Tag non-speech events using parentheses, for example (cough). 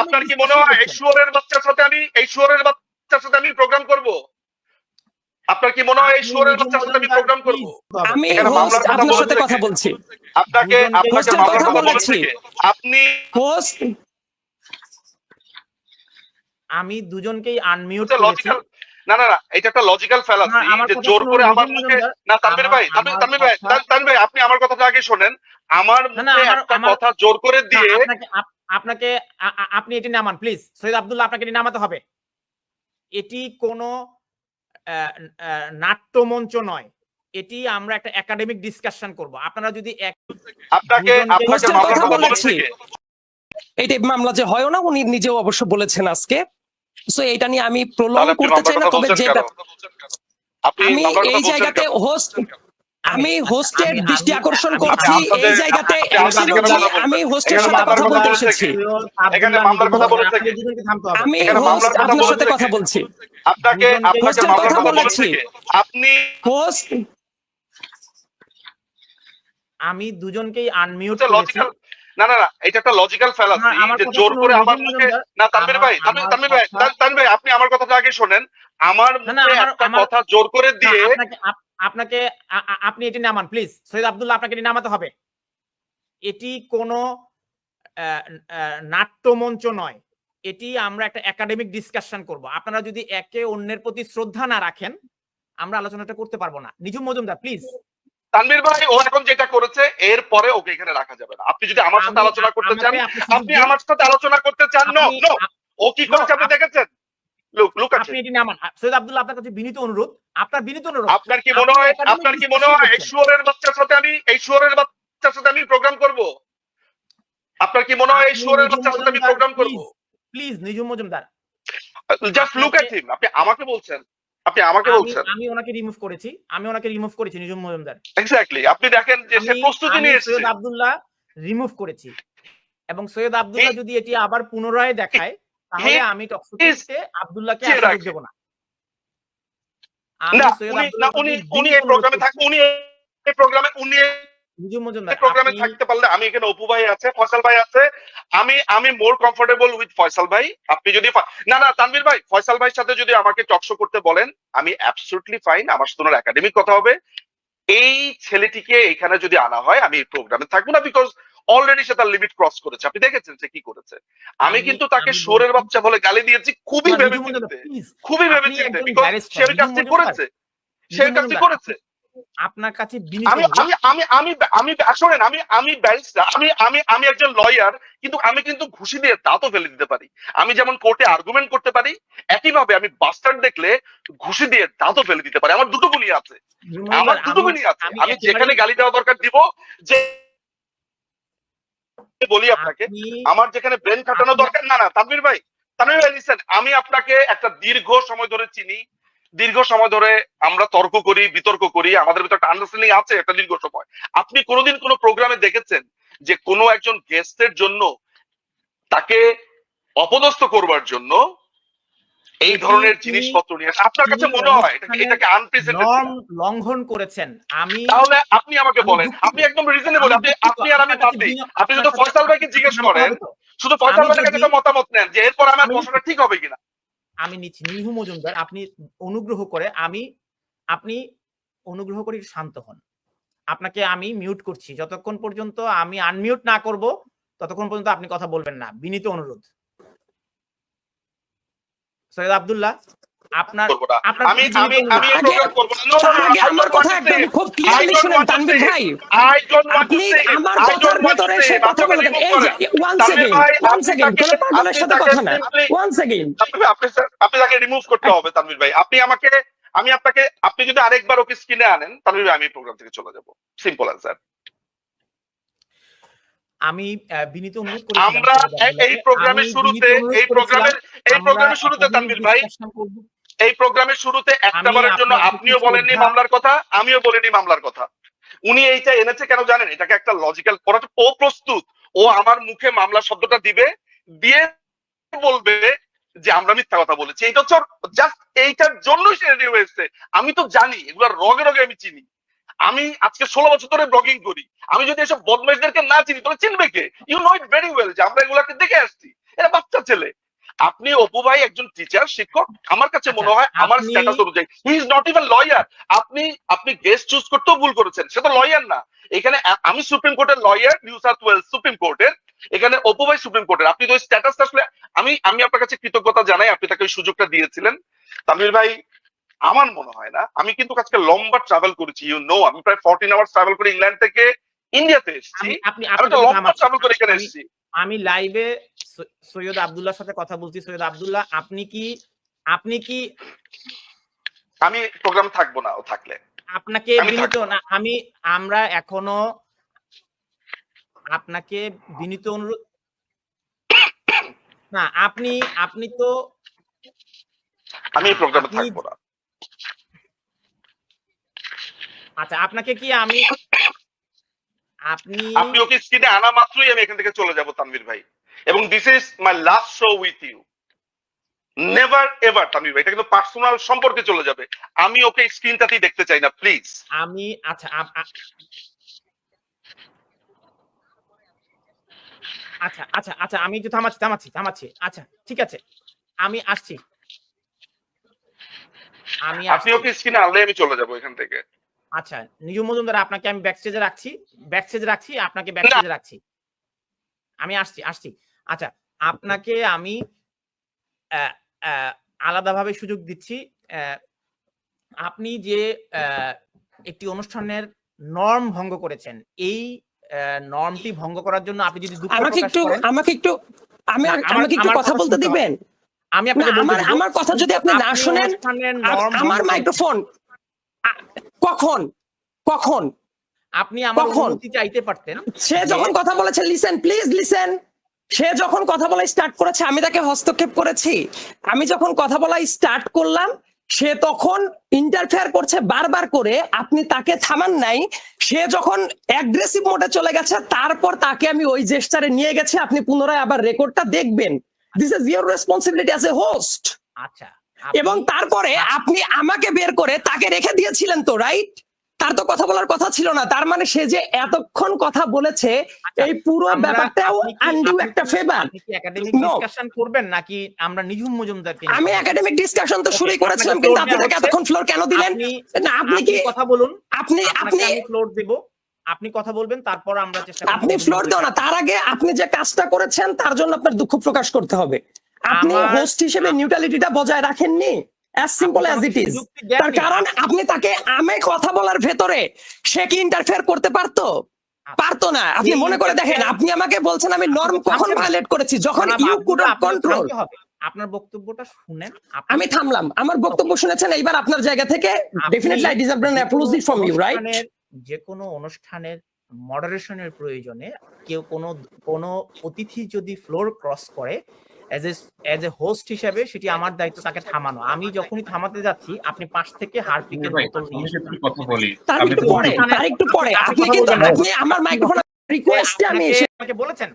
আপনার কি মনে হয় এই শুয়োরের বাচ্চার সাথে আমি এই শুয়োরের বাচ্চার সাথে আমি প্রোগ্রাম করব? আপনার কি মনে হয় এই শুয়োরের বাচ্চার সাথে আমি প্রোগ্রাম করব? আমি হোস্ট আপনার সাথে কথা বলছি। আপনাকে আপনাকে মামলার কথা বলেছি। আপনি হোস্ট আমি দুজনকেই আনমিউট করেছি। লজিক্যাল না না না এটা একটা লজিক্যাল ফ্যালাসি যে জোর করে আমার মুখে না তানভীর ভাই তানভীর ভাই তানভীর ভাই আপনি আমার কথাটা আগে শোনেন। আমার মুখে একটা কথা জোর করে দিয়ে আপনাকে আপনি এটি নামান প্লিজ সৈয়দ আব্দুল্লাহ আপনাকে এটি নামাতে হবে। এটি কোনো নাট্যমঞ্চ নয়। এটি আমরা একটা একাডেমিক ডিসকাশন করব। আপনারা যদি এক আপনাকে কথা বলেছি। এই মামলা যে হয় না উনি নিজেও অবশ্য বলেছেন আজকে। সো এটা নিয়ে আমি প্রলং করতে চাই না তবে যেটা আপনি আমি এই জায়গাতে হোস্ট আমি হোস্টের দৃষ্টি আকর্ষণ করছি এই জায়গাতে। আমি হোস্টের সাথে কথা বলতে এসেছি এখানে মামলার কথা নিজে বলেছে আপনাকে কে? দুজনকে থামতে হবে। আমি এখানে হোস্ট আপনার সাথে কথা বলছি আপনাকে আপনাকে মামলার কথা বলেছি। আপনি হোস্ট আমি দুজনকেই আনমিউট করেছি না না না এটা একটা লজিক্যাল ফ্যালাসি যে জোর করে আমার মুখে না। তানভীর ভাই তানভীর ভাই তানভীর ভাই আপনি আমার কথাটা আগে শোনেন। আমার মুখে একটা কথা জোর করে দিয়ে আপনাকে আপনি এটি নামান প্লিজ সৈয়দ আব্দুল্লাহ আপনাকে এটি নামাতে হবে। এটি কোনো নাট্যমঞ্চ নয়। এটি আমরা একটা একাডেমিক ডিসকাশন করব। আপনারা যদি একে অন্যের প্রতি শ্রদ্ধা না রাখেন আমরা আলোচনাটা করতে পারব না। নিজুম মজুমদার প্লিজ তানভীর ভাই ও এখন যেটা করেছে এর পরে ওকে এখানে রাখা যাবে না। আপনি যদি আমার সাথে আলোচনা করতে চান আপনি। আমার সাথে আলোচনা করতে চান নো নো ও কি করেছে আপনি দেখেছেন? লুক লুক আছে। আপনি এটি নামান সৈয়দ আব্দুল্লাহ আপনার কাছে বিনীত অনুরোধ। আপনার বিনীত অনুরোধ। আপনার কি মনে হয় আপনার কি মনে হয় এই শুয়োরের বাচ্চার সাথে আমি এই শুয়োরের বাচ্চার সাথে আমি প্রোগ্রাম করব? আপনার কি মনে হয় এই শুয়োরের বাচ্চার সাথে আমি প্রোগ্রাম করব? Please Nijum Majumdar. Just look at him আপনি আমাকে বলছেন আপনি আমাকে বলছেন। আমি ওনাকে রিমুভ করেছি। আমি ওনাকে রিমুভ করেছি নিজম মজুমদার। এক্স্যাক্টলি আপনি দেখেন যে সে প্রস্তুতি নিয়ে এসেছে সৈয়দ আব্দুল্লাহ রিমুভ করেছি। এবং সৈয়দ আব্দুল্লাহ যদি এটি আবার পুনরায় দেখায় তাহলে আমি টকশোতে আব্দুল্লাহকে আর দেব না। না উনি উনি উনি বিনীত এই প্রোগ্রামে অনুরোধ উনি এই প্রোগ্রামে উনি প্রোগ্রামে থাকতে পারলে আমি এখানে অপু ভাই আছে ফয়সাল ভাই আছে আমি আমি মোর কমফোর্টেবল উইথ ফয়সাল ভাই। আপনি যদি না না তানভীর ভাই ফয়সাল ভাইয়ের সাথে যদি আমাকে টকশো করতে বলেন আমি অ্যাবসলিউটলি ফাইন আমার সাথে ওনার একাডেমিক কথা হবে। এই ছেলেটিকে এখানে যদি আনা হয় আমি এই প্রোগ্রামে থাকব না বিকজ অলরেডি সে তার লিমিট ক্রস করেছে। আপনি দেখেছেন সে কি করেছে? আমি কিন্তু তাকে সোরের বাচ্চা বলে গালি দিয়েছি খুবই ভেবে চিন্তে। খুবই ভেবে চিন্তে বিকজ সে ওই কাজটি করেছে। সে ওই কাজটি করেছে। আপনার কাছে আমি আমি আমি আমি আমি শোনেন আমি আমি ব্যারিস্টার আমি আমি আমি একজন লয়ার কিন্তু আমি কিন্তু ঘুষি দিয়ে দাঁতও ফেলে দিতে পারি। আমি যেমন কোর্টে আর্গুমেন্ট করতে পারি একইভাবে আমি বাস্টার্ড দেখলে ঘুষি দিয়ে দাঁতও ফেলে দিতে পারি। আমার দুটো গুণই আছে। আমার দুটো গুণই আছে। আমি আমি যেখানে গালি দেওয়া দরকার দিব যে বলি আপনাকে আমার যেখানে ব্রেন খাটানো দরকার না না তানভীর ভাই তানভীর ভাই লিসেন আমি আপনাকে একটা দীর্ঘ সময় ধরে চিনি। দীর্ঘ সময় ধরে আমরা তর্ক করি বিতর্ক করি আমাদের ভিতরে একটা আন্ডারস্ট্যান্ডিং আছে একটা দীর্ঘ সময়। আপনি কোনোদিন কোনো প্রোগ্রামে দেখেছেন যে কোনো একজন গেস্টের জন্য তাকে অপদস্থ করবার জন্য এই ধরনের জিনিসপত্র নিয়ে আপনার কাছে মনে হয়? এটাকে আনপ্রেসিডেন্টেড লঙ্ঘন করেছেন। আমি তাহলে আপনি আমাকে বলেন। আপনি একদম রিজনেবল আপনি আপনি আর আমি বাদ দিই। আপনি যদি ফয়সাল ভাইকে জিজ্ঞেস করেন। শুধু ফয়সাল ভাইয়ের কাছে মতামত নেন যে এরপর আমার আমি- প্রশ্নটা ঠিক হবে কিনা। আমি নিচ্ছি। নিহু মজুমদার, আপনি অনুগ্রহ করে আমি, আপনি অনুগ্রহ করে শান্ত হন। আপনাকে আমি মিউট করছি। যতক্ষণ পর্যন্ত আমি আনমিউট না করব, ততক্ষণ পর্যন্ত আপনি কথা বলবেন না। বিনীত অনুরোধ। সৈয়দ আব্দুল্লাহ? আপনার আপনার আমি আমি আমি প্রোগ্রাম করব না। আগে আমার কথা একদম খুব ক্লিয়ারলি শুনেন তানভীর ভাই। আপনি আমার কথার ভেতরে সে কথা remove এই যে ওয়ান সেকেন্ড ওয়ান সেকেন্ড কোন পাগলের সাথে কথা না। ওয়ান সেকেন্ড আপনি আপনি আপনি তাকে রিমুভ করতে হবে তানভীর ভাই। আপনি আমাকে আমি আপনাকে আপনি যদি আরেকবার ওকে স্ক্রিনে আনেন তানভীর ভাই আমি প্রোগ্রাম থেকে চলে যাব। সিম্পল অ্যান্সার আমি বিনীত অনুরোধ করেছিলাম আমরা এই- প্রোগ্রামের শুরুতে এই প্রোগ্রামের এই প্রোগ্রামের শুরুতে তানভীর ভাই। এই প্রোগ্রামের শুরুতে একটা বারের জন্য আপনিও বলেননি মামলার কথা আমিও বলিনি মামলার কথা। উনি এইটা এনেছে কেন জানেন? এটাকে একটা লজিক্যাল ও প্রস্তুত। ও আমার মুখে মামলা শব্দটা দিবে দিয়ে বলবে যে আমরা মিথ্যা কথা বলেছি। এইটা হচ্ছে জাস্ট এইটার জন্যই সে রেডি হয়েছে। আমি তো জানি এগুলো রগে রগে আমি চিনি। আমি আজকে ষোলো বছর ধরে ব্লগিং করি। আমি যদি এসব বদমাইশদেরকে না চিনি তাহলে চিনবে কে? You know it very well যে আমরা এগুলাকে দেখে আসছি। এরা বাচ্চা ছেলে। আপনি অপু ভাই একজন টিচার শিক্ষক আমার কাছে আচ্ছা, মনে হয় আমার স্ট্যাটাস অনুযায়ী। He is not even lawyer আপনি আপনি গেস্ট চুজ করতেও ভুল করেছেন। সে তো লয়ার না। এখানে আমি সুপ্রিম কোর্টের lawyer New South Wales supreme কোর্টের এখানে অপু ভাই সুপ্রিম কোর্টের আপনি তো স্ট্যাটাস আসলে আমি আমি আপনার কাছে কৃতজ্ঞতা জানাই আপনি তাকে ওই সুযোগটা দিয়েছিলেন। তামির ভাই আমার মনে হয় না আমি কিন্তু আজকে লম্বা ট্রাভেল করেছি ইউ নো আমি প্রায় ফোরটিন আওয়ার্স ট্রাভেল করে ইংল্যান্ড থেকে ইন্ডিয়াতে এসেছি। আমি- আপনি আমি আপনি লম্বা ট্রাভেল করে এখানে এসেছি। আমি লাইভে সৈয়দ আব্দুল্লাহর সাথে কথা বলছি। সৈয়দ আব্দুল্লাহ আপনি কি আপনি কি আমি প্রোগ্রাম থাকব না ও থাকলে। আপনাকে বিনীত না। আমি আমরা এখনও আপনাকে বিনীত অনুরোধ (coughs) না আপনি আপনি তো আমি প্রোগ্রামে থাকব না। আচ্ছা আপনাকে কি আমি আপনি আপনি ওকে স্ক্রিনে আনা মাত্রই আমি এখান থেকে চলে যাব তানভীর ভাই। এবং this is my last show with you never ever Tanvir ভাই এটা কিন্তু পার্সোনাল সম্পর্কে চলে যাবে। আমি ওকে স্ক্রিনটাতেই দেখতে চাই না প্লিজ আমি আচ্ছা আচ্ছা আচ্ছা আচ্ছা আমি একটু থামাচ্ছি থামাচ্ছি থামাচ্ছি। আচ্ছা ঠিক আছে। আমি আসছি। আমি আপনি আসছি। ওকে স্ক্রিনে আনলে আমি চলে যাব এখান থেকে। আচ্ছা নিজু মজুমদার আপনাকে আমি ব্যাক স্টেজে রাখছি ব্যাক স্টেজে রাখছি আপনাকে ব্যাক স্টেজে রাখছি। আমি আসছি আসছি। আচ্ছা আপনাকে আমি আহ, আহ, আলাদাভাবে সুযোগ দিচ্ছি আহ, আপনি যে আহ, একটি অনুষ্ঠানের নর্ম ভঙ্গ করেছেন এই নর্মটি ভঙ্গ করার জন্য আপনি যদি দুঃখ আমাকে একটু আমাকে একটু আমি আমাকে একটু কথা বলতে দিবেন আমি আপনাকে আমার আমার কথা যদি আপনি না শুনেন আমার মাইক্রোফোন কখন? কখন? আপনি আমার অনুমতি চাইতে পারতেন। সে যখন কথা বলেছে লিসেন প্লিজ লিসেন সে যখন কথা বলা স্টার্ট করেছে আমি তাকে হস্তক্ষেপ করেছি। আমি যখন কথা বলা স্টার্ট করলাম সে তখন ইন্টারফেয়ার করছে বারবার করে আপনি তাকে থামান নাই। সে যখন অ্যাগ্রেসিভ মোডে চলে গেছে তারপর তাকে আমি ওই জেস্টারে নিয়ে গেছি। আপনি পুনরায় আবার রেকর্ডটা দেখবেন। This is your responsibility as a host আচ্ছা। এবং তারপরে আপনি আমাকে বের করে তাকে রেখে দিয়েছিলেন তো রাইট তার তো কথা বলার কথা ছিল না। তার মানে সে যে এতক্ষণ কথা বলেছে আচ্ছা, এই পুরো ব্যাপারটাও আপনি আন্ডু একটা ফেভার একাডেমিক ডিসকাশন করবেন নাকি আমরা নিঝুম মজুমদারকে আমি একাডেমিক ডিসকাশন তো শুরুই করেছিলাম কিন্তু আপনি তাকে এতক্ষণ ফ্লোর কেন দিলেন? আপনি না আপনি কি কথা বলুন। আপনি আপনি ফ্লোর দেব। আপনি কথা বলবেন তারপর আমরা চেষ্টা আপনি ফ্লোর দেও না। তার আগে আপনি যে কাজটা করেছেন তার জন্য আপনার দুঃখ প্রকাশ করতে হবে। আপনি হোস্ট হিসেবে নিউট্রালিটিটা বজায় রাখেননি as simple as it is তার কারণ আপনি তাকে আমি কথা বলার ভেতরে সে কি ইন্টারফেয়ার করতে পারতো? পারতো না। আপনি মনে করে দেখেন আপনি আমাকে বলছেন আমি নর্ম কখন ভায়োলেট করেছি যখন ইউ কুড আপনার কন্ট্রোল আপনার বক্তব্যটা শুনেন আমি থামলাম। আমার বক্তব্য শুনেছেন এইবার আপনার জায়গা থেকে ডেফিনেটলি আই ডিজার্ভ অ্যান যে ফ্রম ইউ রাইট যে কোনো অনুষ্ঠানের মডারেশনের প্রয়োজনে কেউ কোনো কোনো অতিথি যদি ফ্লোর ক্রস করে এজ এ হোস্ট হিসেবে সেটি আমার দায়িত্ব তাকে থামানো। আমি যখনই থামাতে যাচ্ছি আপনি পাশ থেকে হারপিকের বোতল নিয়ে কথা বলি। তার একটু পরে তার একটু পরে। আপনি আপনি কিন্তু আপনি আমার মাইক্রোফোন রিকোয়েস্টে আমি এসে বলেছেন?